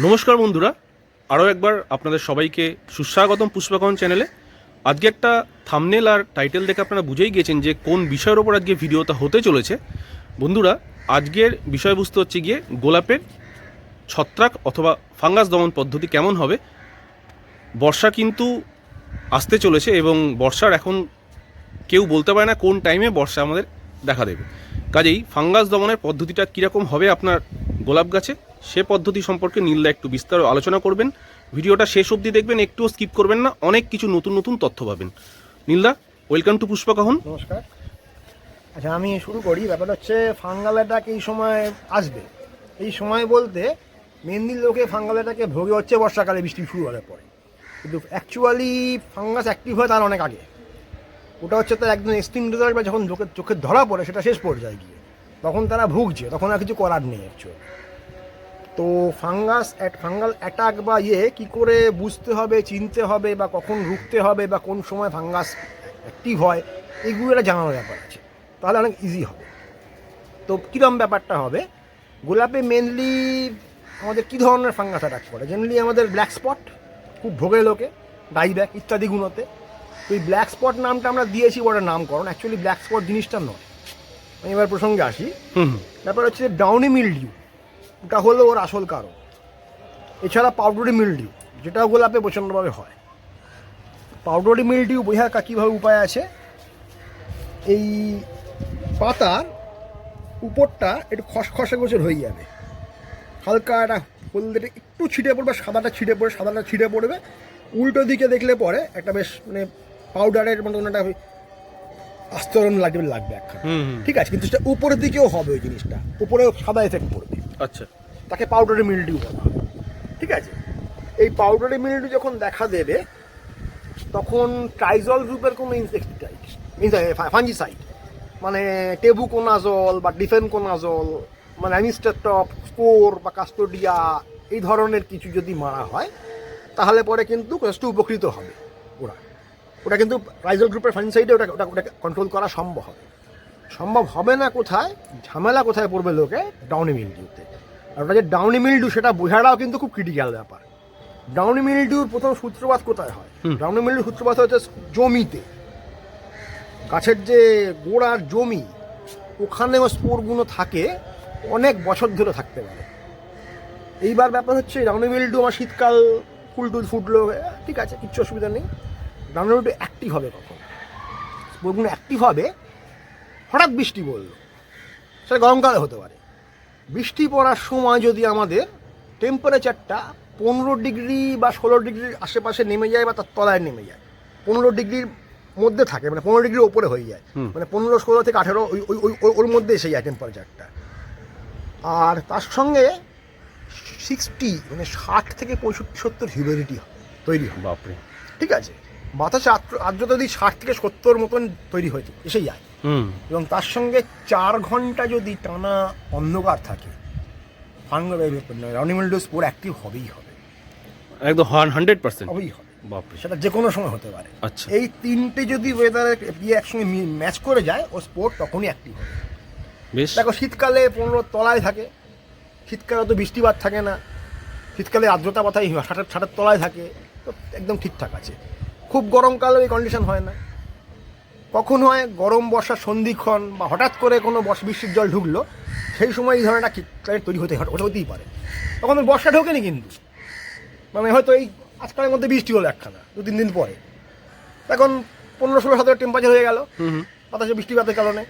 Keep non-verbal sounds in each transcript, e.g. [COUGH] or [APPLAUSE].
নমস্কার বন্ধুরা। আরও একবার আপনাদের সবাইকে সুস্বাগতম পুষ্পাকন চ্যানেলে। আজকে একটা থামনেল আর টাইটেল দেখে আপনারা বুঝেই গেছেন যে কোন বিষয়ের ওপর আজকে ভিডিওটা হতে চলেছে। বন্ধুরা, আজকের বিষয়বস্তু হচ্ছে গিয়ে গোলাপের ছত্রাক অথবা ফাঙ্গাস দমন পদ্ধতি কেমন হবে? বর্ষা কিন্তু আসতে চলেছে এবং বর্ষার এখন কেউ বলতে পারে না কোন টাইমে বর্ষা আমাদের দেখা দেবে। কাজেই ফাঙ্গাস দমনের পদ্ধতিটা কীরকম হবে আপনার গোলাপ গাছে? সে পদ্ধতি সম্পর্কে নীলদা একটু বিস্তার আলোচনা করবেন। ভিডিওটা শেষ অবধি দেখবেন, একটুও স্কিপ করবেন না, অনেক কিছু নতুন নতুন তথ্য পাবেন। নীলদা, ওয়েলকাম টু পুষ্পকাহন। নমস্কার। আচ্ছা আমি শুরু করি। ব্যাপার হচ্ছে ফাঙ্গাল অ্যাটাক এই সময় আসবে। এই সময় বলতে মেনলি লোকে ফাঙ্গাল অ্যাটাকে ভোগে হচ্ছে বর্ষাকালে বৃষ্টি শুরু হওয়ার পরে। কিন্তু অ্যাকচুয়ালি ফাঙ্গাস অ্যাক্টিভ হয় তার অনেক আগে। ওটা হচ্ছে তার একদম এক্সট্রিম বা যখন চোখে চোখে ধরা পড়ে, সেটা শেষ পর্যায়ে গিয়ে। তখন তারা ভুগছে, তখন আর কিছু করার নেই অ্যাকচুয়ালি তো ফাঙ্গাস ফাঙ্গাল অ্যাটাক বা ইয়ে কি করে বুঝতে হবে চিনতে হবে বা কখন রুখতে হবে বা কোন সময় ফাঙ্গাস অ্যাক্টিভ হয় এগুলো একটা জানানোর ব্যাপার আছে। তাহলে অনেক ইজি হবে। তো কীরকম ব্যাপারটা হবে? গোলাপে মেনলি আমাদের কী ধরনের ফাঙ্গাস অ্যাটাক করে? জেনারেলি আমাদের ব্ল্যাক স্পট খুব ভোগে লোকে ডাইব্যাক ইত্যাদিগুলোতে তো এই ব্ল্যাক স্পট নামটা আমরা দিয়েছি ওটার নামকরণ। অ্যাকচুয়ালি ব্ল্যাক স্পট জিনিসটা নয়। আমি এবার প্রসঙ্গে আসি। ব্যাপার হচ্ছে ডাউনি মিলডিউ ওটা হলো ওর আসল কারণ। এছাড়া পাউডারি মিলডিউ যেটাও গোলাপে প্রচণ্ডভাবে হয়। পাউডারি মিলডিউ বোঝার কা- কীভাবে উপায় আছে? এই পাতার উপরটা একটু খসখসে গোচর হয়ে যাবে। হালকা একটা হলদেটা একটু ছিটে পড়বে সাদাটা ছিটে পড়ে সাদাটা ছিটে পড়বে। উল্টো দিকে দেখলে পরে একটা বেশ মানে পাউডারের মতন একটা আস্তরণ লাগবে লাগবে একখানা। ঠিক আছে কিন্তু সেটা উপরের দিকেও হবে ওই জিনিসটা। উপরেও সাদা এফেক্ট পড়বে। আচ্ছা। তাকে পাউডারি মিলডিউ বলা ঠিক আছে? এই পাউডারি মিলডিউ যখন দেখা দেবে, তখন ট্রাইজল গ্রুপের কোনো ইনসেক্টিসাইড ফাঞ্জিসাইড মানে টেবুকোনাজল বা ডিফেনকোনাজল মানে অ্যামিস্টারটপ স্পোর বা কাস্টোডিয়া এই ধরনের কিছু যদি মারা হয়, তাহলে পরে কিন্তু যথেষ্ট উপকৃত হবে ওরা। ওটা কিন্তু রাইজল গ্রুপের ফাঞ্জিসাইডে ওটা ওটা ওটা কন্ট্রোল করা সম্ভব হবে। সম্ভব হবে না কোথায় ঝামেলা কোথায় পড়বে লোকে ডাউনি মিলডিউতে আর ওটা যে ডাউনি মিলডিউ সেটা বোঝাটাও কিন্তু খুব ক্রিটিক্যাল ব্যাপার। ডাউনি মিলডিউর প্রথম সূত্রপাত কোথায় হয়? ডাউনি মিলডিউর সূত্রপাত হচ্ছে জমিতে। গাছের যে গোড়ার জমি ওখানে স্পোরগুলো থাকে অনেক বছর ধরে থাকতে পারে। এইবার ব্যাপার হচ্ছে ডাউনি মিলডিউ আমার শীতকাল ফুল টুল ফুটলো ঠিক আছে কিচ্ছু অসুবিধা নেই। ডাউনি মিলডিউ অ্যাক্টিভ হবে কখন? স্পোরগুলো অ্যাক্টিভ হবে হঠাৎ বৃষ্টি পড়ল। সেটা গরমকালে হতে পারে। বৃষ্টি পড়ার সময় যদি আমাদের টেম্পারেচারটা পনেরো ডিগ্রি বা ষোলো ডিগ্রির আশেপাশে নেমে যায় বা তার তলায় নেমে যায় পনেরো ডিগ্রির মধ্যে থাকে মানে পনেরো ডিগ্রির ওপরে হয়ে যায় মানে পনেরো ষোলো থেকে আঠেরো ওই ওই- ওই- ওই- ওর মধ্যে এসে যায় টেম্পারেচারটা আর তার সঙ্গে সিক্সটি মানে ষাট থেকে পঁয়ষট্টি সত্তর হিউমিডিটি তৈরি হয়। বাপরে। ঠিক আছে? বাতাসে আর্দ্র- আর্দ্রতা যদি ষাট থেকে সত্তর মতন তৈরি হয়েছে এসে যায়। এবং তার সঙ্গে চার ঘণ্টা যদি টানা অন্ধকার থাকে ফাঙ্গাল অনিমেল স্পোর অ্যাক্টিভ হবেই হবে। একদম হান্ড্রেড পার্সেন্ট হবেই হবে। সেটা যে কোনো সময় হতে পারে। আচ্ছা। এই তিনটে যদি ওয়েদারে বিয়ে একসঙ্গে ম্যাচ করে যায় ও স্পোর তখনই অ্যাক্টিভ হবে। বেশ। দেখো শীতকালে পনেরো তলায় থাকে। শীতকালে তো বৃষ্টিপাত থাকে না। শীতকালে আর্দ্রতা পাতাই ষাটের ষাটের তলায় থাকে। তো একদম ঠিকঠাক আছে। খুব গরমকালে এই কন্ডিশন হয় না। কখন হয় গরম বর্ষা সন্ধিক্ষণ বা হঠাৎ করে কোনো বর্ষা বৃষ্টির জল ঢুকলো সেই সময় এই ধরনের একটা ক্লাইমেট তৈরি হতে হতে হতেই পারে। তখন তো বর্ষা ঢোকেনি কিন্তু। মানে হয়তো এই আজকালের মধ্যে বৃষ্টি হলো একখানা দু তিন দিন পরে। এখন পনেরো ষোলো সাতের টেম্পারেচার হয়ে গেল বাতাসে বৃষ্টিপাতের কারণে।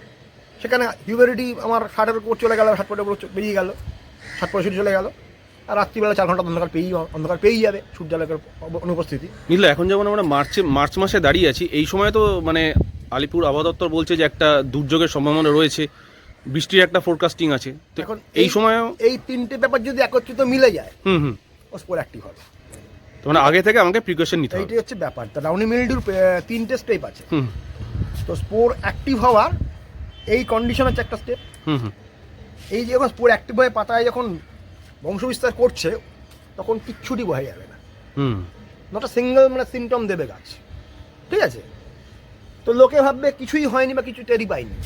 সেখানে হিউমিডিটি আমার ষাটের উপর চলে গেল ষাট পয়েন্টের উপর বেরিয়ে গেল ষাট পঁয়ষট্টি চলে গেল। আর রাত্রিবেলা চার ঘণ্টা অন্ধকার পেয়েই অন্ধকার পেয়েই যাবে সূর্যালোকের অনুপস্থিতি। নীলা এখন যেমন আমরা মার্চে মার্চ মাসে দাঁড়িয়ে আছি এই সময় তো মানে আলিপুর আবহাওয়া দপ্তর বলছে যে একটা দুর্যোগের সম্ভাবনা রয়েছে। বৃষ্টির একটা ফোরকাস্টিং আছে। এখন এই সময় এই তিনটে ব্যাপার যদি একত্রিত মিলে যায় হুম হুম। ও স্পোর অ্যাক্টিভ হবে। তো মানে আগে থেকে আমাকে প্রিকশন নিতে হবে। এইটাই হচ্ছে ব্যাপার। তা ডাউনি মিলডিউর তিনটে স্টেপ আছে। হুম তো স্পোর অ্যাক্টিভ হওয়ার এই কন্ডিশন হচ্ছে একটা স্টেপ হুম হুম। এই যে যখন স্পোর অ্যাক্টিভ হয়ে পাতায় যখন বংশবিস্তার করছে তখন কিচ্ছুটি বোঝা যাবে না। হুম। নট সিঙ্গেল মানে সিমটম দেবে গাছ। ঠিক আছে? তো লোকে ভাববে কিছুই হয়নি বা কিছু টেরি পাইনি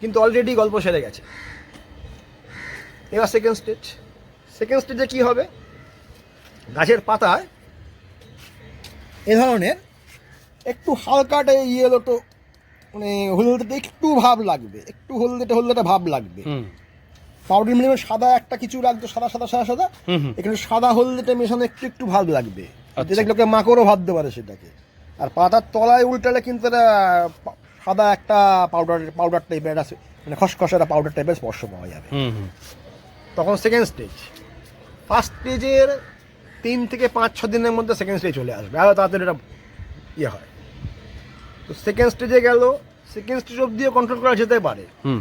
কিন্তু অলরেডি গল্প সেরে গেছে। এবার সেকেন্ড স্টেজ সেকেন্ড স্টেজে কী হবে? গাছের পাতায় এ ধরনের একটু হালকাটে ইয়ে হলো তো মানে হলদেটে একটু ভাব লাগবে। একটু হলদেটে হলদেটে ভাব লাগবে। পাউডার মিলে সাদা একটা কিছু রাখতো সাদা সাদা সাদা সাদা। এখানে সাদা হলদেটে মেশানো একটু একটু ভাব লাগবে। আচ্ছা। যেটা লোকে মাকড়ও ভাবতে পারে সেটাকে। আর পাতার তলায় উল্টালে কিন্তু এটা সাদা একটা পাউডার পাউডার টাইপের আছে। মানে খসখসে একটা পাউডার টাইপের স্পর্শ পাওয়া যাবে। তখন সেকেন্ড স্টেজ ফার্স্ট স্টেজের তিন থেকে পাঁচ ছ দিনের মধ্যে সেকেন্ড স্টেজ চলে আসবে। আরও তাড়াতাড়ি এটা ইয়ে হয়। তো সেকেন্ড স্টেজে গেল। সেকেন্ড স্টেজ অবধিও কন্ট্রোল করা যেতে পারে। হুম।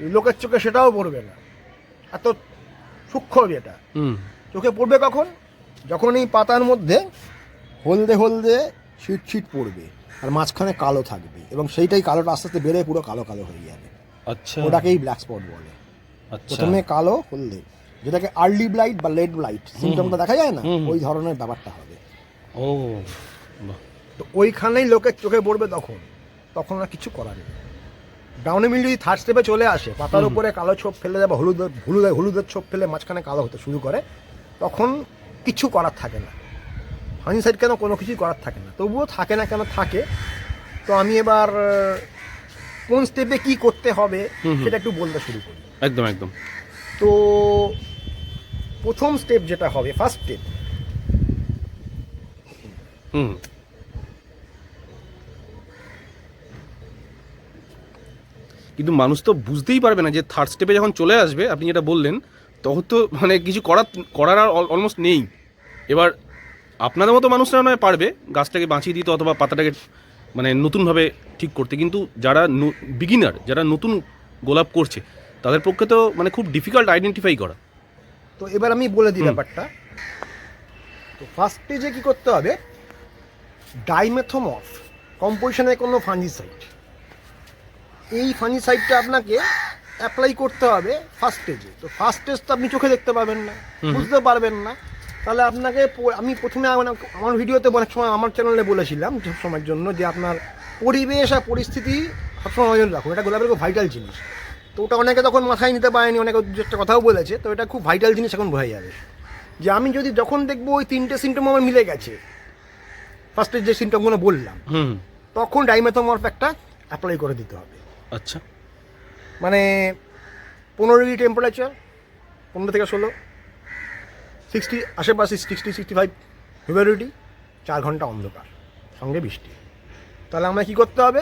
লোকের চোখে সেটাও পড়বে না। এত সূক্ষ্ম এটা চোখে পড়বে কখন? যখন এই পাতার মধ্যে হলদে হলদে ছিট ছিট পড়বে আর মাঝখানে কালো থাকবে এবং সেইটাই কালোটা আস্তে আস্তে বেড়ে পুরো কালো কালো হয়ে যাবে। আচ্ছা। ওটাকেই ব্ল্যাক স্পট বলে। আচ্ছা। প্রথমে কালো হলদে যেটাকে আর্লি ব্লাইট বা লেট ব্লাইট সিমটমটা দেখা যায় না। ওই ধরনের ব্যাপারটা হবে। ও তো ওইখানেই লোকের চোখে পড়বে তখন। তখন আর কিছু করার নেই। ডাউনে মিল যদি থার্ড স্টেপে চলে আসে পাতার উপরে কালো ছোপ ফেলে দেয় বা হলুদ হলুদ হলুদের ছোপ ফেলে মাঝখানে কালো হতে শুরু করে তখন কিছু করার থাকে না। ফানি সাইড কেন কোনো কিছুই করার থাকে না? তবুও থাকে না কেন থাকে। তো আমি এবার কোন স্টেপে কি করতে হবে। সেটা একটু বলতে শুরু করি। একদম একদম। তো প্রথম স্টেপ যেটা হবে ফার্স্ট স্টেপ হুম। কিন্তু মানুষ তো বুঝতেই পারবে না যে থার্ড স্টেপে যখন চলে আসবে আপনি যেটা বললেন তখন তো মানে কিছু করার করার আর অলমোস্ট নেই। এবার আপনাদের মতো মানুষরা নয় পারবে গাছটাকে বাঁচিয়ে দিতে অথবা পাতাটাকে মানে নতুনভাবে ঠিক করতে। কিন্তু যারা বিগিনার যারা নতুন গোলাপ করছে তাদের পক্ষে তো মানে খুব ডিফিকাল্ট আইডেন্টিফাই করা। তো এবার আমি বলে দিই ব্যাপারটা। তো ফার্স্ট স্টেজে কি করতে হবে? ডাইমেথোমর্ফ কম্পোজিশনের কোনো ফাঞ্জিসাইড এই ফাঞ্জিসাইডটা আপনাকে অ্যাপ্লাই করতে হবে ফার্স্ট স্টেজে তো ফার্স্ট স্টেজ তো আপনি চোখে দেখতে পাবেন না বুঝতে পারবেন না। তাহলে আপনাকে আমি প্রথমে আমার- আমার ভিডিওতে অনেক সময় আমার চ্যানেলে বলেছিলাম সব সময়ের জন্য যে আপনার পরিবেশ আর পরিস্থিতি সবসময় নজর রাখুন। এটা গোলাপের খুব ভাইটাল জিনিস। তো ওটা অনেকে তখন মাথায় নিতে পারেনি অনেকে একটা কথাও বলেছে। তো এটা খুব ভাইটাল জিনিস এখন বোঝা যাবে। যে আমি যদি যখন দেখব ওই তিনটে সিমটম আমার মিলে গেছে ফার্স্টে যে সিমটমগুলো বললাম তখন ডাইমেথোমর্ফ একটা অ্যাপ্লাই করে দিতে হবে। আচ্ছা। মানে পনেরো ডিগ্রি টেম্পারেচার পনেরো থেকে ষোলো। সিক্সটি আশেপাশে সিক্সটি সিক্সটি ফাইভ হিউমিডিটি চার ঘণ্টা অন্ধকার সঙ্গে বৃষ্টি। তাহলে আমায় কী করতে হবে?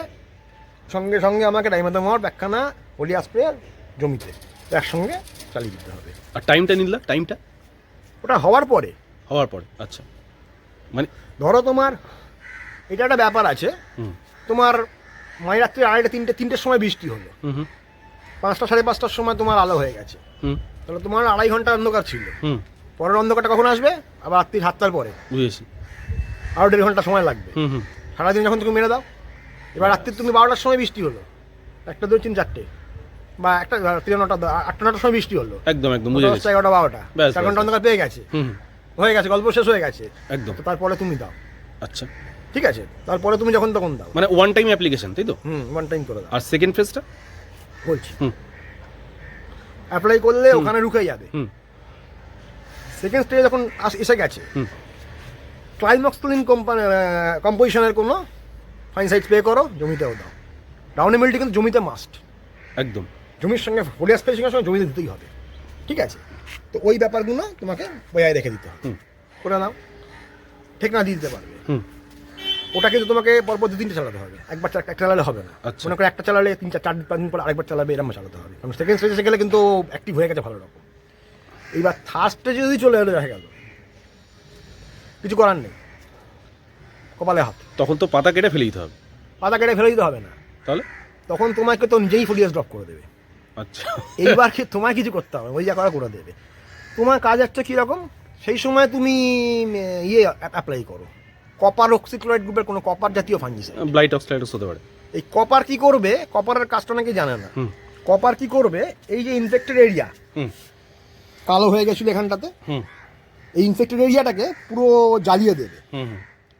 সঙ্গে সঙ্গে আমাকে ডাইমাতামর ব্যাখ্যানা হোলি স্প্রে জমিতে। একসঙ্গে চালিয়ে দিতে হবে। আর টাইমটা নিলা টাইমটা ওটা হওয়ার পরে। হওয়ার পরে আচ্ছা। মানে ধরো তোমার এটা একটা ব্যাপার আছে। তোমার মাঝ রাত্রি আড়াইটা তিনটে তিনটের সময় বৃষ্টি হলো। পাঁচটা সাড়ে পাঁচটার সময় তোমার আলো হয়ে গেছে। হুম। তাহলে তোমার আড়াই ঘণ্টা অন্ধকার ছিল। হুম। পরের অন্ধকারটা কখন আসবে? আবার রাত্রি সাতটার পরে। বুঝেছি। আরও দেড় ঘণ্টা সময় লাগবে। হুম হুম। সারাদিন যখন তুমি মেরে দাও এবার রাত্রি তুমি বারোটার সময় বৃষ্টি হলো। একটা দুই তিন চারটে। বা একটা তিন নটা আটটা নটার সময় বৃষ্টি হলো। একদম একদম বুঝে গেছি। এগারোটা বারোটা। চার ঘণ্টা অন্ধকার পেয়ে গেছে। হয়ে গেছে গল্প শেষ হয়ে গেছে। একদম। তারপরে তুমি দাও। আচ্ছা। ঠিক আছে? তারপরে তুমি যখন তখন দাও। মানে ওয়ান টাইম অ্যাপ্লিকেশন তাই তো? হুম ওয়ান টাইম করে দাও। আর সেকেন্ড ফেজটা বলছি। হুম। অ্যাপ্লাই করলে ওখানে রুকে যাবে। হুম। সেকেন্ড স্টেজে যখন আস- এসে গেছে হুম। ক্লাইমক্সলিন কোম্পানি কম্পোজিশনের কোনো ফাইনসাইড স্প্রে করো জমিতেও দাও। ডাউন এমএলটি কিন্তু জমিতে মাস্ট একদম। জমির সঙ্গে ফোলিয়া স্প্রেসিংয়ের সঙ্গে জমিতে দিতেই হবে। ঠিক আছে? তো ওই ব্যাপারগুলো তোমাকে বজায় রেখে দিতে হবে। করে নাও। ঠিক না দিয়ে দিতে পারবে। হুম। ওটা কিন্তু তোমাকে পরপর দু তিনটে চালাতে হবে। একবার একটা চালালে হবে না। আচ্ছা। মনে করো একটা চালালে তিন চার চার পাঁচ দিন পর আরেকবার চালাবে এরকম চালাতে হবে। কারণ সেকেন্ড স্টেজে গেলে কিন্তু অ্যাক্টিভ হয়ে গেছে ভালো রকম। এইবার থার্ড স্টেজে যদি চলে এলো দেখা গেল। কিছু করার নেই। কপালে হাত। তখন তো পাতা কেটে ফেলে দিতে হবে। পাতা কেটে ফেলে দিতে হবে না। তাহলে? তখন তোমাকে তো নিজেই ফোলিয়াস ড্রপ করে দেবে। আচ্ছা। এইবার কি তোমায় কিছু করতে হবে ওই যা করা করে দেবে। তোমার কাজ হচ্ছে কীরকম সেই সময় তুমি ইয়ে অ্যাপ্লাই করো। কপার অক্সিক্লোরাইড গ্রুপের কোনো কপার জাতীয় ফাঞ্জিসাইড ব্লাইট অক্সাইডস হতে পারে। এই কপার কি করবে? কপারের কাজটা নাকি জানে না। কপার কি করবে? এই যে ইনফেক্টেড এরিয়া কালো হয়ে গেছিল এখানটাতে এই ইনফেক্টেড এরিয়াটাকে পুরো জ্বালিয়ে দেবে।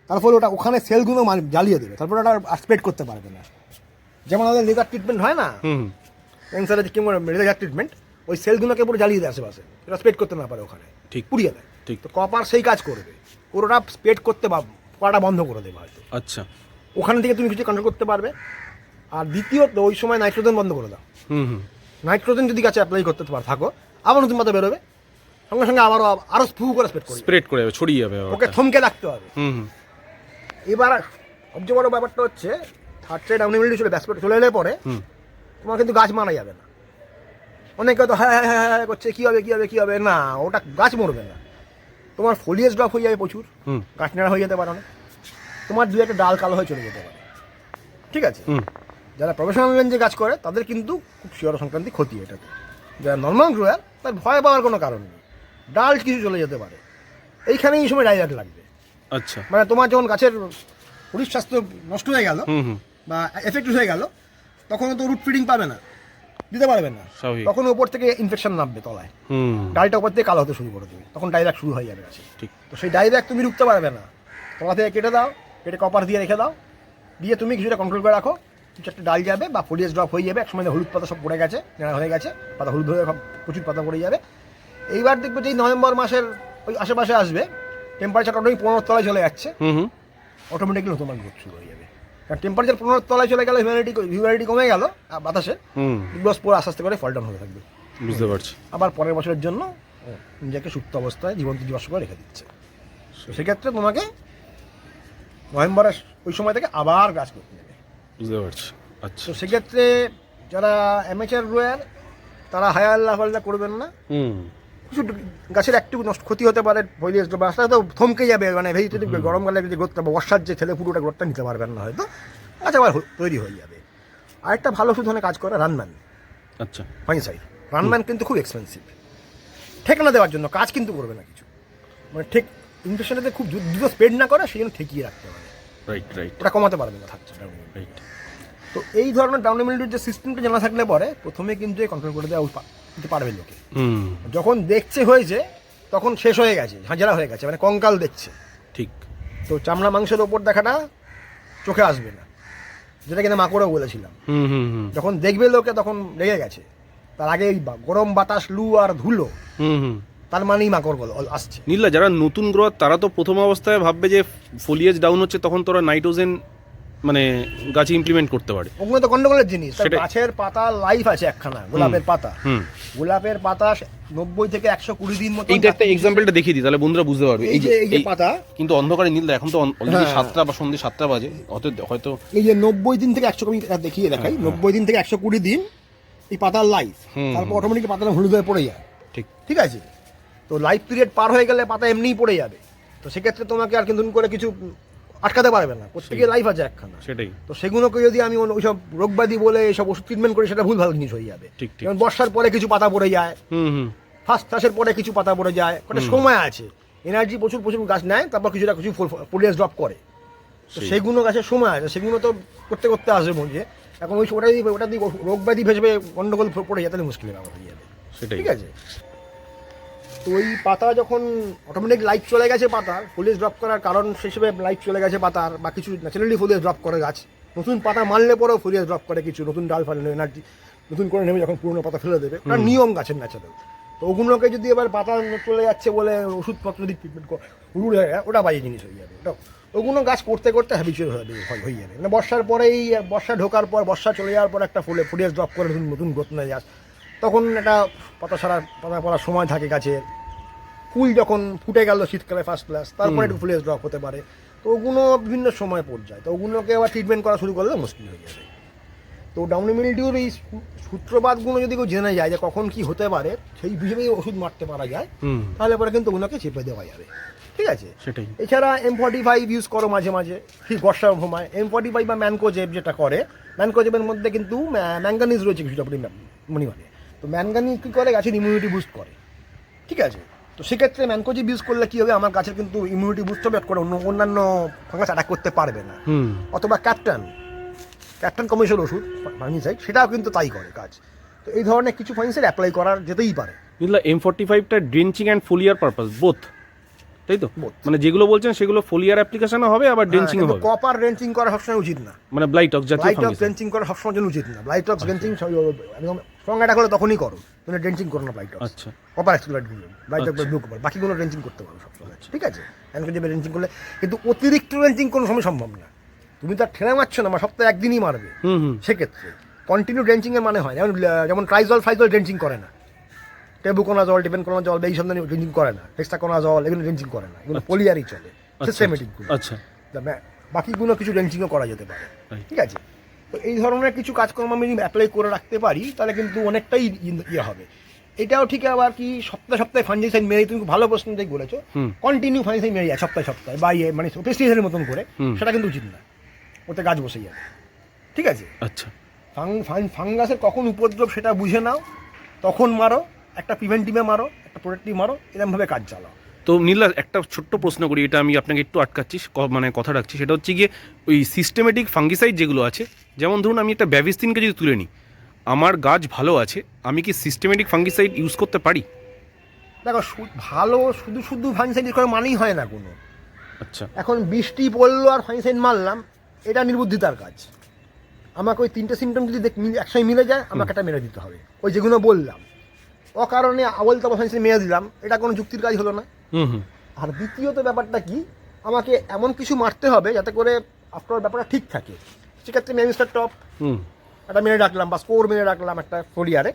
তারপরে ওটা ওখানে সেলগুলো জ্বালিয়ে দেবে তারপরে ওটা স্প্রেড করতে পারবে না। যেমন আমাদের লেজার ট্রিটমেন্ট হয় না ক্যান্সারের কি লেজার ট্রিটমেন্ট ওই সেলগুলোকে পুরো জ্বালিয়ে দেয় আশেপাশে। এটা স্প্রেড করতে না পারে ওখানে ঠিক। পুড়িয়ে দেয়। ঠিক। তো কপার সেই কাজ করবে পুরোটা স্প্রেড করতে করাটা বন্ধ করে দেবে হয়তো। আচ্ছা। ওখান থেকে তুমি কিছু কন্ট্রোল করতে পারবে। আর দ্বিতীয়ত ওই সময় নাইট্রোজেন বন্ধ করে দাও। হুম হুম। নাইট্রোজেন যদি গাছে অ্যাপ্লাই করতে পারো থাকো। আবার নতুন পাতা বেরোবে। সঙ্গে সঙ্গে আবারও আরও ফু করে স্প্রেড করবে। স্প্রেড করে যাবে ছড়িয়ে যাবে ওকে থমকে রাখতে হবে। হুম এবার সবচেয়ে বড় ব্যাপারটা হচ্ছে থার্ড সাইড ডাউনিবিলিটি চলে ব্যাসপেট চলে এলে পরে হুম। তোমার কিন্তু গাছ মারা যাবে না। অনেকে তো হ্যাঁ হ্যাঁ হ্যাঁ হ্যাঁ করছে কী হবে কী হবে কী হবে? না ওটা গাছ মরবে না। তোমার ফলিয়েজ ড্রপ হয়ে যাবে প্রচুর। হুম। গাছ নেড়া হয়ে যেতে পারে না তোমার দু একটা ডাল কালো হয়ে চলে যেতে পারে। ঠিক আছে? হুম। যারা প্রফেশনাল রেঞ্জে কাজ করে তাদের কিন্তু খুব শিওর সংক্রান্তি ক্ষতি এটাতে। যারা নর্মাল গ্রোয়ার তার ভয় পাওয়ার কোনো কারণ নেই। ডাল কিছু চলে যেতে পারে। এইখানেই এই সময় ডাইরেক্ট লাগবে। আচ্ছা। মানে তোমার যখন গাছের শরীর স্বাস্থ্য নষ্ট হয়ে গেল বা এফেক্টেড হয়ে গেল তখন তো রুট ফিডিং পাবে না। দিতে পারবে না। তখন উপর থেকে ইনফেকশন নামবে তলায়। হুম। ডালটা উপর থেকে কালো হতে শুরু করে দেবে। তখন ডাইরেক্ট শুরু হয়ে যাবে গাছে। ঠিক। তো সেই ডাইরেক্ট তুমি রুখতে পারবে না। তলা থেকে কেটে দাও কেটে কপার দিয়ে রেখে দাও। দিয়ে তুমি কিছুটা কন্ট্রোল করে রাখো। কিছু একটা ডাল যাবে বা ফলিয়াস ড্রপ হয়ে যাবে একসময় হলুদ পাতা সব পড়ে গেছে নেড়া হয়ে গেছে পাতা হলুদ হয়ে প্রচুর পাতা পড়ে যাবে। এইবার দেখবে যে নভেম্বর মাসের ওই আশেপাশে আসবে টেম্পারেচার অটোমেটিক পনেরো তলায় চলে যাচ্ছে। অটোমেটিকলি তোমার গ্রোথ শুরু হয়ে যাবে। কারণ টেম্পারেচার পনেরো তলায় চলে গেলে হিউম্যানিটি হিউম্যানিটি কমে গেল বাতাসে। হুম। গ্লোস পুরো আস্তে আস্তে করে ফল ডাউন হতে থাকবে। বুঝতে পারছি। আবার পরের বছরের জন্য নিজেকে সুপ্ত অবস্থায় জীবন্ত জীবাশ্ম করে রেখে দিচ্ছে। সেক্ষেত্রে তোমাকে নভেম্বরের ওই সময় থেকে আবার গাছ করতে বুঝতে পারছি। আচ্ছা। তো সেক্ষেত্রে যারা অ্যামেচার রোয়ার তারা হায়া হায়ার লাফাল্লা করবেন না। হুম। কিছু গাছের একটু নষ্ট ক্ষতি হতে পারে ফলিয়াস রাস্তা তো থমকে যাবে মানে ভেজিটেটিভ গরমকালে যদি গ্রোথটা বর্ষার যে ছেলে পুরোটা গ্রোথটা নিতে পারবেন না হয়তো। আচ্ছা আবার তৈরি হয়ে যাবে। আরেকটা ভালো সুধনে কাজ করে রানম্যান আচ্ছা। ফাইনসাইড রানম্যান কিন্তু খুব এক্সপেন্সিভ ঠেকানা দেওয়ার জন্য কাজ কিন্তু করবে না কিছু। মানে ঠিক ইনফেকশনটাতে খুব দ্রু- দ্রুত স্প্রেড না করে সেই জন্য ঠেকিয়ে রাখতে হবে। রাইট রাইট ওটা কমাতে পারবে না থাকছে। রাইট তো এই ধরনের ডাউন যে সিস্টেমটা জানা থাকলে পরে প্রথমে কিন্তু কন্ট্রোল করে দেওয়া দিতে পারবে লোকে। হুম। যখন দেখছে হয়েছে তখন শেষ হয়ে গেছে ঝাঁঝরা হয়ে গেছে মানে কঙ্কাল দেখছে। ঠিক। তো চামড়া মাংসের ওপর দেখাটা চোখে আসবে না। যেটা কিনা মাকড়ও বলেছিলাম। হুম হুম হুম। যখন দেখবে লোকে তখন লেগে গেছে। তার আগে গরম বাতাস লু আর ধুলো হুম হুম। তার মানেই মাকড় বলে আসছে। নীলা যারা নতুন গ্রোয়ার তারা তো প্রথম অবস্থায় ভাববে যে ফোলিয়েজ ডাউন হচ্ছে তখন তোরা নাইট্রোজেন মানে গাছে ইমপ্লিমেন্ট করতে পারে। ওগুলো তো গন্ডগোলের জিনিস। গাছের পাতা লাইফ আছে একখানা গোলাপের পাতা। হুম। গোলাপের পাতা নব্বই থেকে একশো কুড়ি দিন মতো এইটা একটা এক্সাম্পলটা দেখিয়ে দিই তাহলে বন্ধুরা বুঝতে পারবে। এই যে এই পাতা। কিন্তু অন্ধকারে নীলদা এখন তো অলরেডি হ্যাঁ। সাতটা বা সন্ধ্যে সাতটা বাজে অত হয়তো এই যে নব্বই দিন থেকে একশো আমি দেখিয়ে দেখাই। নব্বই দিন থেকে একশো কুড়ি দিন এই পাতার লাইফ তারপর অটোমেটিক পাতাটা হলুদ হয়ে পড়ে যায়। ঠিক। ঠিক আছে? তো লাইফ পিরিয়ড পার হয়ে গেলে পাতা এমনিই পড়ে যাবে। তো সেক্ষেত্রে তোমাকে আর কিন্তু করে কিছু আটকাতে পারবে না। প্রত্যেকের লাইফ আছে একখানা। সেটাই। তো সেগুলোকে যদি আমি ওইসব রোগবাদী বলে এইসব ওষুধ ট্রিটমেন্ট করি সেটা ভুল ভালো জিনিস হয়ে যাবে। যেমন বর্ষার পরে কিছু পাতা পড়ে যায়। ফার্স্ট চাষের পরে কিছু পাতা পড়ে যায়। একটা সময় আছে। এনার্জি প্রচুর প্রচুর গাছ নেয় তারপর কিছুটা কিছু পোলিয়াস ড্রপ করে। তো। সেগুলো গাছের সময় আছে। সেগুলো তো করতে করতে আসবে মধ্যে এখন ওই ওটা দিয়ে ওটা দিয়ে রোগ ব্যাধি ভেসবে গন্ডগোল পড়ে যায় তাহলে মুশকিলের ব্যাপার হয়ে যাবে। ঠিক আছে? তো ওই পাতা যখন অটোমেটিক লাইট চলে গেছে পাতার ফুলিয়াস ড্রপ করার কারণ হিসেবে লাইট চলে গেছে পাতার বা কিছু ন্যাচারালি ফুলিয়াস ড্রপ করে গাছ। নতুন পাতা মারলে পরেও ফুলিয়াস ড্রপ করে কিছু নতুন ডাল ফাল এনার্জি নতুন করে নেবে যখন পুরনো পাতা ফেলে দেবে। ওটা নিয়ম গাছের ন্যাচারাল তো ওগুলোকে যদি এবার পাতা চলে যাচ্ছে বলে ওষুধপত্র যদি ট্রিটমেন্ট উড়ে যায় ওটা বাজে জিনিস হয়ে যাবে ওটা ওগুলো গাছ করতে করতে হ্যাবিচুয়াল হয়ে যাবে হয়ে যাবে। মানে বর্ষার পরেই বর্ষা ঢোকার পর বর্ষা চলে যাওয়ার পর একটা ফুলে ফুলিয়াস ড্রপ করে নতুন নতুন গ্রোথ নেয় গাছ তখন একটা পাতা সারা পাতা পড়ার সময় থাকে গাছের ফুল যখন ফুটে গেল শীতকালে ফার্স্ট ক্লাস তারপরে একটু ফুলের ড্রপ হতে পারে। তো ওগুলো বিভিন্ন সময় পর্যায়ে তো ওগুলোকে আবার ট্রিটমেন্ট করা শুরু করলে মুশকিল হয়ে যাবে। তো ডাউনি মিলডিউর এই সূত্রপাতগুলো যদি কেউ জেনে যায় যে কখন কি হতে পারে সেই হিসেবেই ওষুধ মারতে পারা যায় তাহলে পরে কিন্তু ওগুলোকে চেপে দেওয়া যাবে। ঠিক আছে? সেটাই। এছাড়া এম ফর্টি ফাইভ ইউজ করো মাঝে মাঝে ঠিক বর্ষার সময়। এম ফর্টি ফাইভ বা ম্যানকোজেব যেটা করে ম্যানকোজেবের মধ্যে কিন্তু ম্যাঙ্গানিজ রয়েছে কিছুটা পরিমাণ পরিমাণে তো ম্যাঙ্গানিজ কী করে? গাছের ইমিউনিটি বুস্ট করে। ঠিক আছে? তো সেক্ষেত্রে ম্যানকোজেব ইউজ করলে কী হবে? আমার গাছের কিন্তু ইমিউনিটি বুস্ট হবে করে অন্য অন্যান্য ফাঙ্গাস অ্যাটাক করতে পারবে না। অথবা ক্যাপ্টেন ক্যাপ্টেন কমিশন ওষুধ ফার্মিসাইড সেটাও কিন্তু তাই করে কাজ তো এই ধরনের কিছু ফার্মিসাইড অ্যাপ্লাই করার যেতেই পারে। M forty ফাইভটা drenching and foliar purpose both তাই তো? মানে যেগুলো বলছেন সেগুলো ফোলিয়ার অ্যাপ্লিকেশনও হবে আবার ড্রেঞ্চিং হবে। কপার রেঞ্চিং করা সবসময় উচিত না। মানে ব্লাইটক জাতীয় ব্লাইটক্স ফাঙ্গিসাইড গেঞ্চিং করা সবসময় উচিত না। ব্লাইটক্স গেঞ্চিং একদম স্ট্রং অ্যাটাক হলে তখনই করো। তুমি ড্রেঞ্চিং করো না ব্লাইট আচ্ছা। কপার এক্সপ্লোর দিবে ব্লাইট আচ্ছা। ব্লু কপার বাকিগুলো ড্রেঞ্চিং করতে পারো সবসময় ঠিক আছে? এনকে যাবে ড্রেঞ্চিং করলে কিন্তু অতিরিক্ত ড্রেঞ্চিং কোনো সময় সম্ভব না। তুমি তো আর ঠেলে মারছো না আমার সপ্তাহে একদিনই মারবে। সেক্ষেত্রে কন্টিনিউ এর মানে হয়। যেমন যেমন ট্রাইজল ফাইজল ড্রেঞ্চিং করে না। টেবুকোনা জল টিপেনকোনা জল এই সব ড্রেঞ্চিং করে না। হেক্সাকোনা জল এগুলো ড্রেঞ্চিং করে না। এগুলো পলিয়ারই চলে। আচ্ছা, সিস্টেমেটিকগুলো আচ্ছা। বাকিগুলো কিছু ড্রেঞ্চিংও করা যেতে পারে। ঠিক আছে? তো এই ধরনের কিছু কাজকর্ম আমি যদি অ্যাপ্লাই করে রাখতে পারি তাহলে কিন্তু অনেকটাই ইয়ে হবে। এটাও ঠিক আবার কি সপ্তাহে সপ্তাহে ফাঞ্জিসাইড মেরে তুমি ভালো প্রশ্নটাই বলেছ। কন্টিনিউ ফাঞ্জিসাইড মেরে যায় সপ্তাহে সপ্তাহে বা ইয়ে মানে পেস্টিসাইডের মতন করে সেটা কিন্তু উচিত না। ওতে গাছ বসে যাবে। ঠিক আছে? আচ্ছা। ফাং ফাং- ফাঙ্গাসের কখন উপদ্রব সেটা বুঝে নাও। তখন মারো একটা প্রিভেন্টিভে মারো একটা প্রোটেক্টিভ মারো এরকমভাবে কাজ চালাও। তো নীলা একটা ছোট্ট প্রশ্ন করি এটা আমি আপনাকে একটু আটকাচ্ছি মানে কথা রাখছি। সেটা হচ্ছে গিয়ে ওই সিস্টেমেটিক ফাঙ্গিসাইড যেগুলো আছে যেমন ধরুন আমি একটা ব্যাভিস্তিনকে যদি তুলে নিই আমার গাছ ভালো আছে আমি কি সিস্টেমেটিক ফাঙ্গিসাইড ইউজ করতে পারি? দেখো ভালো শুধু শুধু ফাঙ্গিসাইড করে মানেই হয় না কোনো। আচ্ছা। এখন বৃষ্টি পড়ল আর ফাইনসাইন মারলাম এটা নির্বুদ্ধিতার কাজ। আমাকে ওই তিনটে সিমটম যদি একসঙ্গে মিলে যায় আমাকে একটা মেরে দিতে হবে। ওই যেগুলো বললাম। অকারণে আবল তাবল ফাইনসাইন মেরে দিলাম এটা কোনো যুক্তির কাজ হলো না। আর দ্বিতীয়ত ব্যাপারটা কি আমাকে এমন কিছু মারতে হবে যাতে করে আফটার ব্যাপারটা ঠিক থাকে। সেক্ষেত্রে মেমিস্টার টপ হুম। একটা মেরে রাখলাম বা স্কোর মেরে রাখলাম একটা ফোরিয়ারে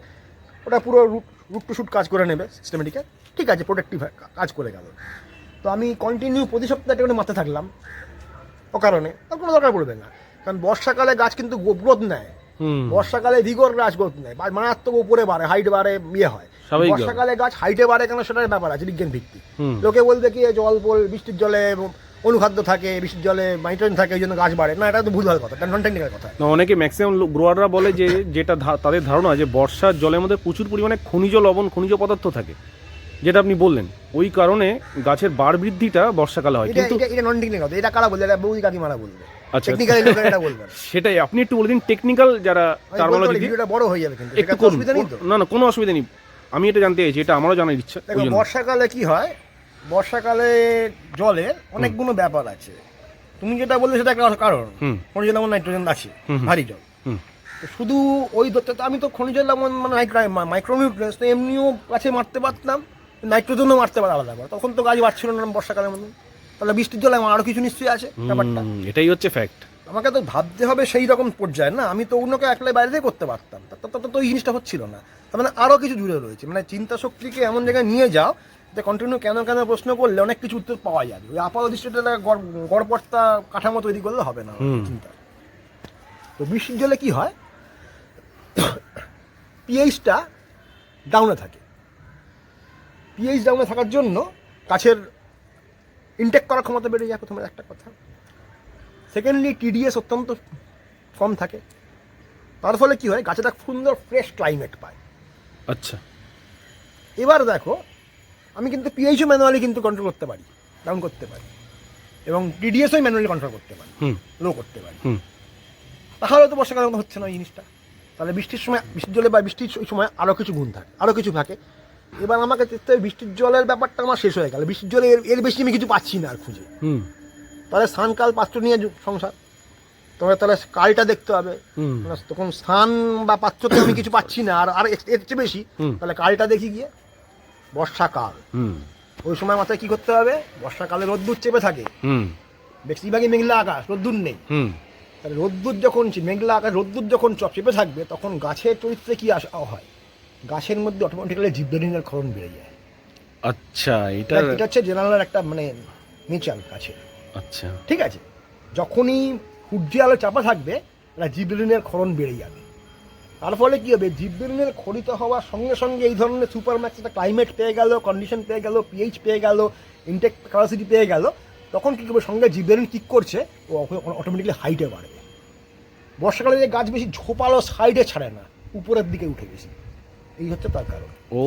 ওটা পুরো রুট রুট টু শুট কাজ করে নেবে সিস্টেমেটিকে ঠিক আছে প্রোডাক্টিভ কাজ করে গেল। তো আমি কন্টিনিউ প্রতি সপ্তাহে একটা করে মাথায় থাকলাম। ও কারণে তার কোনো দরকার পড়বে না। কারণ বর্ষাকালে গাছ কিন্তু গ্রোথ নেয়। বর্ষাকালে ভিগর গাছ গ্রোথ নেয় মারাত্মক উপরে বাড়ে হাইট বাড়ে ইয়ে হয়। বর্ষাকালে গাছ হাইটে বাড়ে কেন সেটার ব্যাপার আছে বিজ্ঞান ভিত্তিক। লোকে বলবে কি জল বল বৃষ্টির জলে অনুখাদ্য থাকে বৃষ্টির জলে নাইট্রোজেন থাকে এই জন্য গাছ বাড়ে। না এটা তো ভুল হয় কথা নন টেকনিক্যাল কথা। না অনেকে ম্যাক্সিমাম গ্রোয়াররা বলে যে যেটা তাদের ধারণা যে বর্ষার জলের মধ্যে প্রচুর পরিমাণে খনিজ লবণ খনিজ পদার্থ থাকে। যেটা আপনি বললেন ওই কারণে গাছের বাড় বৃদ্ধিটা বর্ষাকালে হয়। এটা কিন্তু এটা নন টেকনিক্যাল কথা এটা কারা বলবে এটা বৌদি কাকিমারা বলবে। টেকনিক্যালি লোকেরা এটা বলবে না। [LAUGHS] সেটাই আপনি একটু বলে দিন টেকনিক্যাল যারা আমি বলতে পারি, টার্মোলজি ভিডিওটা বড় হয়ে যাবে কিন্তু একটু সেটা করুন অসুবিধা নেই তো? না না কোনো অসুবিধা নেই। আমি এটা জানতে চাইছি এটা আমারও জানার ইচ্ছা ওই দেখো জন্য। বর্ষাকালে কি হয়? বর্ষাকালে জলের অনেকগুলো ব্যাপার আছে। তুমি যেটা বললে সেটা একটা কারণ। হুম। খনিজ লবণ নাইট্রোজেন আছে হুম, হুম। ভারী জল। হুম। তো শুধু ওই দত্ত তো আমি তো খনিজ লবণ মানে মাইক্রোনিউট্রেন্স তো এমনিও গাছে মারতে পারতাম নাইট্রোজেনও মারতে পারে আলাদা করে তখন তো গাছ বাড়ছিল না বর্ষাকালের মতন তাহলে বৃষ্টির জল আরও কিছু নিশ্চয়ই আছে ব্যাপারটা। এটাই হচ্ছে ফ্যাক্ট আমাকে তো ভাবতে হবে সেই রকম পর্যায়ে না? আমি তো অন্যকে একলাই বাইরে থেকে করতে পারতাম। তা- তা- ওই জিনিসটা হচ্ছিল না। তার মানে আরও কিছু জুড়ে রয়েছে। মানে চিন্তা শক্তিকে এমন জায়গায় নিয়ে যাও যে কন্টিনিউ কেন কেন প্রশ্ন করলে অনেক কিছু উত্তর পাওয়া যাবে। ওই আপাত দৃষ্টিতে গড়পড়তা কাঠামো তৈরি করলে হবে না চিন্তা। তো বৃষ্টির জলে কি হয়? পিএইচটা ডাউনে থাকে। পিএইচ ডাউনে থাকার জন্য গাছের ইনটেক করার ক্ষমতা বেড়ে যায় প্রথমে একটা কথা। সেকেন্ডলি টিডিএস অত্যন্ত কম থাকে। তার ফলে কি হয় গাছের একটা সুন্দর ফ্রেশ ক্লাইমেট পায়। আচ্ছা। এবার দেখো আমি কিন্তু পিএইচও ম্যানুয়ালি কিন্তু কন্ট্রোল করতে পারি ডাউন করতে পারি। এবং টিডিএসও ম্যানুয়ালি কন্ট্রোল করতে পারি হুম। লো করতে পারি। হুম। তাহলে তো বর্ষাকালের মতো হচ্ছে না ওই জিনিসটা। তাহলে বৃষ্টির সময় বৃষ্টির জলে বা বৃষ্টির ওই সময় আরও কিছু গুণ থাকে আরও কিছু থাকে। এবার আমাকে হবে বৃষ্টির জলের ব্যাপারটা আমার শেষ হয়ে গেল। বৃষ্টির জলে এর- বেশি আমি কিছু পাচ্ছি না আর খুঁজে। হুম। তাহলে স্নান কাল পাত্র নিয়ে সংসার। তোমার তাহলে কালটা দেখতে হবে। মানে তখন স্নান বা পাত্রতে আমি কিছু পাচ্ছি না। আর আর এর- চেয়ে বেশি তাহলে কালটা দেখি গিয়ে। বর্ষাকাল। হুম। ওই সময় মাথায় কি করতে হবে? বর্ষাকালে রোদ্দুর চেপে থাকে। হুম। বেশিরভাগই মেঘলা আকাশ রোদ্দুর নেই। তাহলে রোদ্দুর যখন মেঘলা আকাশ রোদ্দুর যখন চপ চেপে থাকবে তখন গাছের চরিত্রে কি আসা হয়? গাছের মধ্যে অটোমেটিক্যালি জীবদারিনের ক্ষরণ বেড়ে যায়। আচ্ছা এটা এটা হচ্ছে জেনারেল একটা মানে নেচার গাছের আচ্ছা। ঠিক আছে? যখনই সূর্যের আলো চাপা থাকবে এটা জীবদারিনের ক্ষরণ বেড়ে যাবে। তার ফলে কি হবে? জীবদারিনের ক্ষরিত হওয়ার সঙ্গে সঙ্গে এই ধরনের সুপার ম্যাক্স একটা ক্লাইমেট পেয়ে গেল কন্ডিশন পেয়ে গেল পিএইচ পেয়ে গেল ইনটেক ক্যাপাসিটি পেয়ে গেল তখন কী করবে? সঙ্গে জীবদারিন কিক করছে ও অটোমেটিকলি হাইটে বাড়বে। বর্ষাকালে যে গাছ বেশি ঝোপালো সাইডে ছাড়ে না উপরের দিকে উঠে বেশি এই হচ্ছে তার কারণ। ও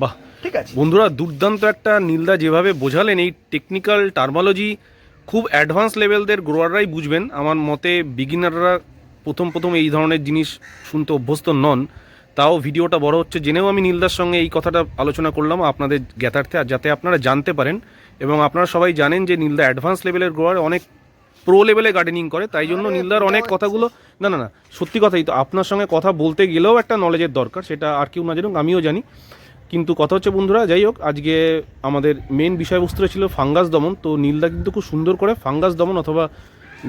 বাহ। ঠিক আছে। বন্ধুরা দুর্দান্ত একটা নীলদা যেভাবে বোঝালেন এই টেকনিক্যাল টার্মোলজি খুব অ্যাডভান্স লেভেলদের গ্রোয়াররাই বুঝবেন। আমার মতে বিগিনাররা প্রথম প্রথম এই ধরনের জিনিস শুনতে অভ্যস্ত নন। তাও ভিডিওটা বড় হচ্ছে জেনেও আমি নীলদার সঙ্গে এই কথাটা আলোচনা করলাম আপনাদের জ্ঞাতার্থে আর যাতে আপনারা জানতে পারেন এবং আপনারা সবাই জানেন যে নীলদা অ্যাডভান্স লেভেলের গ্রোয়ার অনেক প্রো লেভেলে গার্ডেনিং করে তাই জন্য নীলদার অনেক কথাগুলো না না না সত্যি কথাই তো আপনার সঙ্গে কথা বলতে গেলেও একটা নলেজের দরকার সেটা আর কেউ না জানুক আমিও জানি। কিন্তু কথা হচ্ছে বন্ধুরা যাই হোক আজকে আমাদের মেন বিষয়বস্তুটা ছিল ফাঙ্গাস দমন তো নীলদা কিন্তু খুব সুন্দর করে ফাঙ্গাস দমন অথবা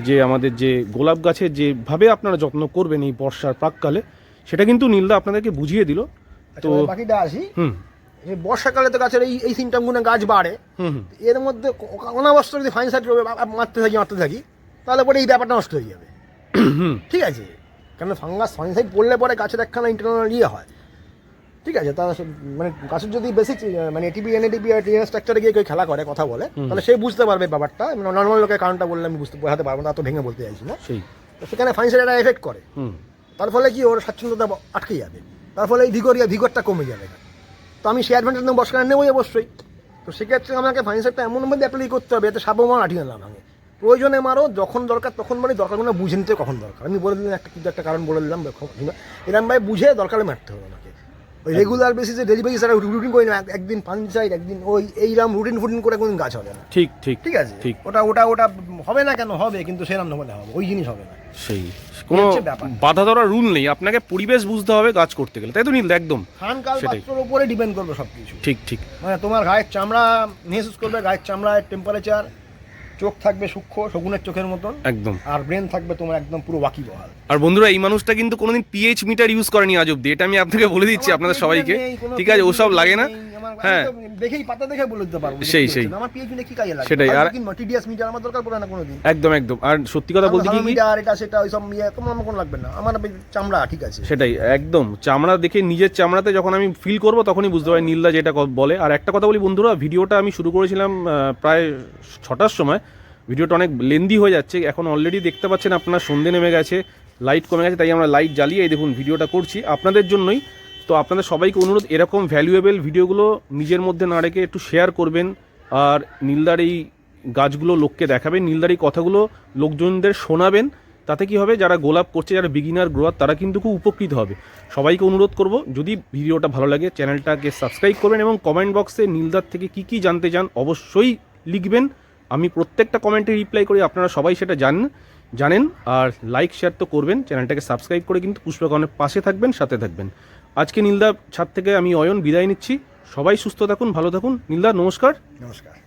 যে আমাদের যে গোলাপ গাছের যেভাবে আপনারা যত্ন করবেন এই বর্ষার প্রাককালে সেটা কিন্তু নীলদা আপনাদেরকে বুঝিয়ে দিল। তো তো বাকিটা আসি। হুম। বর্ষাকালে তো গাছের এই এই সিমটমগুলো গাছ বাড়ে। এর মধ্যে অনাবশ্যক যদি ফাইন সাইড মারতে থাকি মারতে থাকি তাহলে পরে এই ব্যাপারটা নষ্ট হয়ে যাবে। ঠিক আছে? কেন ফাঙ্গাস ফাইনসাইড পড়লে পরে গাছের একখানা ইন্টারনাল ইয়ে হয়। ঠিক আছে? তা মানে গাছের যদি বেসিক মানে এটিপি এনএটিপি আর টিএন স্ট্রাকচারে গিয়ে কেউ খেলা করে কথা বলে তাহলে সে বুঝতে পারবে ব্যাপারটা। মানে নর্মাল লোকের কারণটা বললে আমি বুঝতে বোঝাতে পারব না এত ভেঙে বলতে চাইছি না। সেই। তো সেখানে ফাইনসাইড একটা এফেক্ট করে। তার ফলে কি ওর স্বাচ্ছন্দ্যতা আটকে যাবে। তার ফলে এই ভিগর ভিগরটা কমে যাবে। তো আমি সেই অ্যাডভান্টেজ নেব বর্ষাকালে নেবোই অবশ্যই। তো সেক্ষেত্রে আমাকে ফাইনসাইডটা এমনভাবে অ্যাপ্লাই করতে হবে যাতে সাবও মার আঠিয়ে না ভাঙে। প্রয়োজনে মারো যখন দরকার তখন মানে দরকারগুলো বুঝে নিতে কখন দরকার? আমি বলে দিলাম একটা কিন্তু একটা কারণ বলে দিলাম এরম ভাই বুঝে দরকারে মারতে হবে আমাকে। ওই রেগুলার বেসিসে ডেলিভারি সারা রুটিন করে না। এক- একদিন ফানসাইড একদিন ওই এইরকম রুটিন ফুটিন করে কোন গাছ হবে না। ঠিক ঠিক ঠিক আছে? ঠিক। ওটা ওটা ওটা হবে না কেন? হবে কিন্তু সেরকম হলে হবে। ওই জিনিস হবে না। সেই। কোনো বাধা ধরা রুল নেই। আপনাকে পরিবেশ বুঝতে হবে গাছ করতে গেলে। তাই তো নীল? একদম। সেটাই। উপরে ডিপেন্ড করবে সব কিছু ঠিক ঠিক। মানে তোমার গায়ের চামড়া মেহসুস করবে গায়ের চামড়ায় টেম্পারেচার চোখ থাকবে সূক্ষ্ম শগুনের চোখের মতন একদম। আর ব্রেন থাকবে তোমার একদম পুরো বাকি বহাল। আর বন্ধুরা এই মানুষটা কিন্তু কোনোদিন পিএইচ মিটার ইউজ করেনি আজ অব্দি এটা আমি আপনাকে বলে দিচ্ছি আপনাদের সবাইকে। ঠিক আছে ওসব লাগে না। হ্যাঁ। দেখেই পাতা দেখে বলে দিতে পারব সেই, সেই। হচ্ছে। আমার পিএইচডি কি কাজে লাগে সেটাই, আর- টিডিএস মিটার আমার দরকার পড়ে না কোনোদিন। একদম একদম। আর সত্যি কথা বলতে কি কি- মিটার এটা সেটা ওই সব তোমার আমার কোনো লাগবে না। আমার চামড়া ঠিক আছে। সেটাই একদম। চামড়া দেখে নিজের চামড়াতে যখন আমি ফিল করব তখনই বুঝতে পারি নীলদা যেটা বলে। আর একটা কথা বলি বন্ধুরা ভিডিওটা আমি শুরু করেছিলাম প্রায় ছটার সময়। ভিডিওটা অনেক লেন্দি হয়ে যাচ্ছে। এখন অলরেডি দেখতে পাচ্ছেন আপনার সন্ধে নেমে গেছে লাইট কমে গেছে তাই আমরা লাইট জ্বালিয়ে এই দেখুন ভিডিওটা করছি। আপনাদের জন্যই তো আপনাদের সবাইকে অনুরোধ, এরকম ভ্যালুয়েবল ভিডিওগুলো নিজের মধ্যে না রেখে একটু শেয়ার করবেন। আর নীলদার এই গাছগুলো লোককে দেখাবেন, নীলদার এই কথাগুলো লোকজনদের শোনাবেন। তাতে কি হবে, যারা গোলাপ করছে, যারা বিগিনার গ্রোয়ার তারা কিন্তু খুব উপকৃত হবে। সবাইকে অনুরোধ করব, যদি ভিডিওটা ভালো লাগে, চ্যানেলটাকে সাবস্ক্রাইব করবেন এবং কমেন্ট বক্সে নীলদার থেকে কি কি জানতে চান, অবশ্যই লিখবেন। আমি প্রত্যেকটা কমেন্টে রিপ্লাই করি, আপনারা সবাই সেটা জানেন জানেন। আর লাইক শেয়ার তো করবেন, চ্যানেলটাকে সাবস্ক্রাইব করে কিন্তু পুষ্পকনের পাশে থাকবেন, সাথে থাকবেন। আজকে নীলদা ছাদ থেকে আমি অয়ন বিদায় নিচ্ছি। সবাই সুস্থ থাকুন, ভালো থাকুন। নীলদা, নমস্কার। নমস্কার।